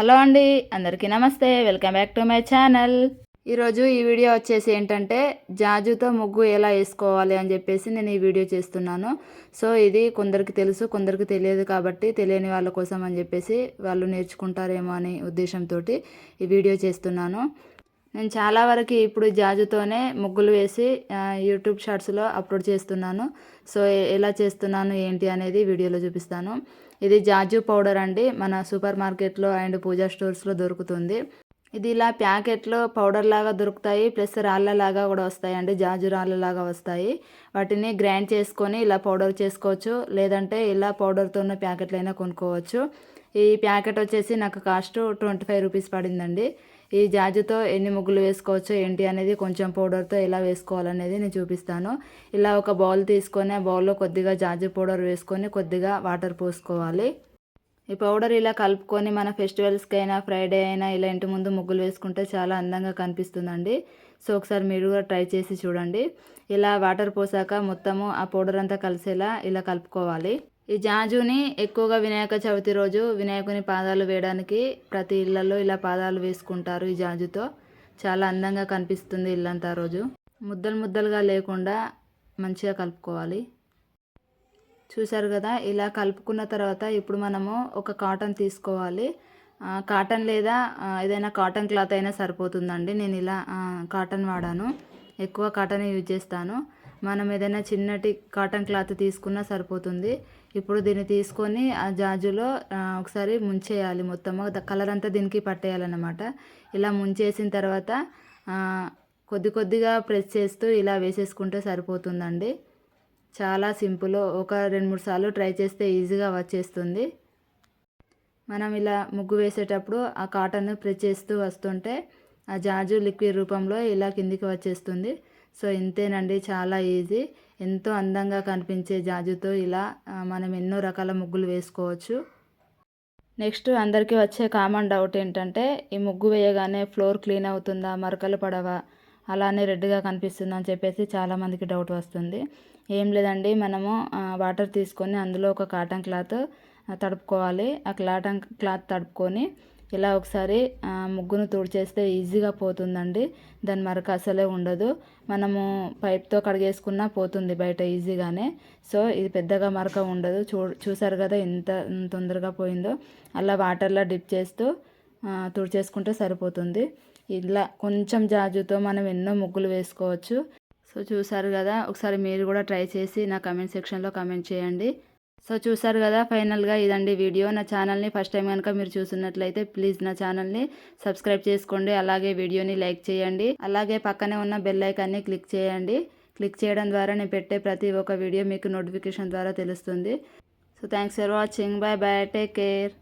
Hello అండి అందరికీ నమస్తే welcome back to my channel. ఈరోజు ఈ వీడియో వచ్చేసి ఏంటంటే జాజుతో ముగ్గు ఎలా వేసుకోవాలి అని చెప్పేసి నేను ఈ వీడియో చేస్తున్నాను. సో ఇది కొందరికి తెలుసు కొందరికి తెలియదు కాబట్టి తెలియని వాళ్ళ కోసం అని చెప్పేసి వాళ్ళు నేర్చుకుంటారేమో అనే ఉద్దేశంతో ఈ వీడియో చేస్తున్నాను. నేను చాలా వరకు ఇప్పుడు జాజుతోనే ముగ్గులు వేసి యూట్యూబ్ షార్ట్స్లో అప్లోడ్ చేస్తున్నాను. సో ఎలా చేస్తున్నాను ఏంటి అనేది వీడియోలో చూపిస్తాను. ఇది జాజు పౌడర్ అండి. మన సూపర్ మార్కెట్లో అండ్ పూజా స్టోర్స్లో దొరుకుతుంది. ఇది ఇలా ప్యాకెట్లో పౌడర్ లాగా దొరుకుతాయి. ప్లస్ రాళ్ళలాగా కూడా వస్తాయి అండి. జాజు రాళ్ళలాగా వస్తాయి. వాటిని గ్రైండ్ చేసుకొని ఇలా పౌడర్ చేసుకోవచ్చు. లేదంటే ఇలా పౌడర్తో ఉన్న ప్యాకెట్లైనా కొనుక్కోవచ్చు. ఈ ప్యాకెట్ వచ్చేసి నాకు కాస్ట్ ట్వంటీ ఫైవ్ రూపీస్ పడిందండి. ఈ జాజితో ఎన్ని ముగ్గులు వేసుకోవచ్చో ఏంటి అనేది కొంచెం పౌడర్తో ఎలా వేసుకోవాలనేది నేను చూపిస్తాను. ఇలా ఒక బౌల్ తీసుకొని ఆ బౌల్లో కొద్దిగా జాజి పౌడర్ వేసుకొని కొద్దిగా వాటర్ పోసుకోవాలి. ఈ పౌడర్ ఇలా కలుపుకొని మన ఫెస్టివల్స్కి అయినా ఫ్రైడే అయినా ఇలా ఇంటి ముందు ముగ్గులు వేసుకుంటే చాలా అందంగా కనిపిస్తుందండి. సో ఒకసారి మీరు కూడా ట్రై చేసి చూడండి. ఇలా వాటర్ పోసాక మొత్తము ఆ పౌడర్ అంతా కలిసేలా ఇలా కలుపుకోవాలి. ఈ జాజుని ఎక్కువగా వినాయక చవితి రోజు వినాయకుని పాదాలు వేయడానికి ప్రతి ఇళ్ళలో ఇలా పాదాలు వేసుకుంటారు ఈ జాజుతో. చాలా అందంగా కనిపిస్తుంది ఇల్లంతా రోజు. ముద్దలు ముద్దలుగా లేకుండా మంచిగా కలుపుకోవాలి. చూసారు కదా ఇలా కలుపుకున్న తర్వాత ఇప్పుడు మనము ఒక కాటన్ తీసుకోవాలి. కాటన్ లేదా ఏదైనా కాటన్ క్లాత్ అయినా సరిపోతుందండి. నేను ఇలా కాటన్ వాడాను. ఎక్కువ కాటన్ యూజ్ చేస్తాను. మనం ఏదైనా చిన్నటి కాటన్ క్లాత్ తీసుకున్నా సరిపోతుంది. ఇప్పుడు దీన్ని తీసుకొని ఆ జాజులో ఒకసారి ముంచేయాలి మొత్తం. కలర్ అంతా దీనికి పట్టేయాలన్నమాట. ఇలా ముంచేసిన తర్వాత కొద్ది కొద్దిగా ప్రెస్ చేస్తూ ఇలా వేసేసుకుంటే సరిపోతుందండి. చాలా సింపుల్. ఒక రెండు మూడు సార్లు ట్రై చేస్తే ఈజీగా వచ్చేస్తుంది. మనం ఇలా ముగ్గు వేసేటప్పుడు ఆ కాటన్ ప్రెస్ చేస్తూ వస్తుంటే ఆ జాజు లిక్విడ్ రూపంలో ఇలా కిందికి వచ్చేస్తుంది. సో ఇంతేనండి చాలా ఈజీ. ఎంతో అందంగా కనిపించే జాజుతో ఇలా మనం ఎన్నో రకాల ముగ్గులు వేసుకోవచ్చు. నెక్స్ట్ అందరికీ వచ్చే కామన్ డౌట్ ఏంటంటే ఈ ముగ్గు వేయగానే ఫ్లోర్ క్లీన్ అవుతుందా మరకలు పడవా? అలానే రెడ్గా కనిపిస్తుందా అని చెప్పేసి చాలామందికి డౌట్ వస్తుంది. ఏం లేదండి మనము వాటర్ తీసుకొని అందులో ఒక కాటన్ క్లాత్ తడుపుకోవాలి. ఆ కాటన్ క్లాత్ తడుపుకొని ఇలా ఒకసారి ముగ్గును తుడిచేస్తే ఈజీగా పోతుందండి. దాని మరక అసలే ఉండదు. మనము పైప్తో కడిగేసుకున్నా పోతుంది బయట ఈజీగానే. సో ఇది పెద్దగా మరక ఉండదు. చూ చూసారు కదా ఎంత తొందరగా పోయిందో? అలా వాటర్లో డిప్ చేస్తూ తుడిచేసుకుంటే సరిపోతుంది. ఇలా కొంచెం జాజుతో మనం ఎన్నో ముగ్గులు వేసుకోవచ్చు. సో చూసారు కదా? ఒకసారి మీరు కూడా ట్రై చేసి నా కమెంట్ సెక్షన్లో కమెంట్ చేయండి. సో చూసారు కదా ఫైనల్గా ఇదండి వీడియో. నా ఛానల్ని ఫస్ట్ టైం కనుక మీరు చూసినట్లయితే ప్లీజ్ నా ఛానల్ని సబ్స్క్రైబ్ చేసుకోండి. అలాగే వీడియోని లైక్ చేయండి. అలాగే పక్కనే ఉన్న బెల్ ఐకాన్ని క్లిక్ చేయండి. క్లిక్ చేయడం ద్వారా నేను పెట్టే ప్రతి ఒక్క వీడియో మీకు నోటిఫికేషన్ ద్వారా తెలుస్తుంది. So thanks for watching. Bye bye. Take care.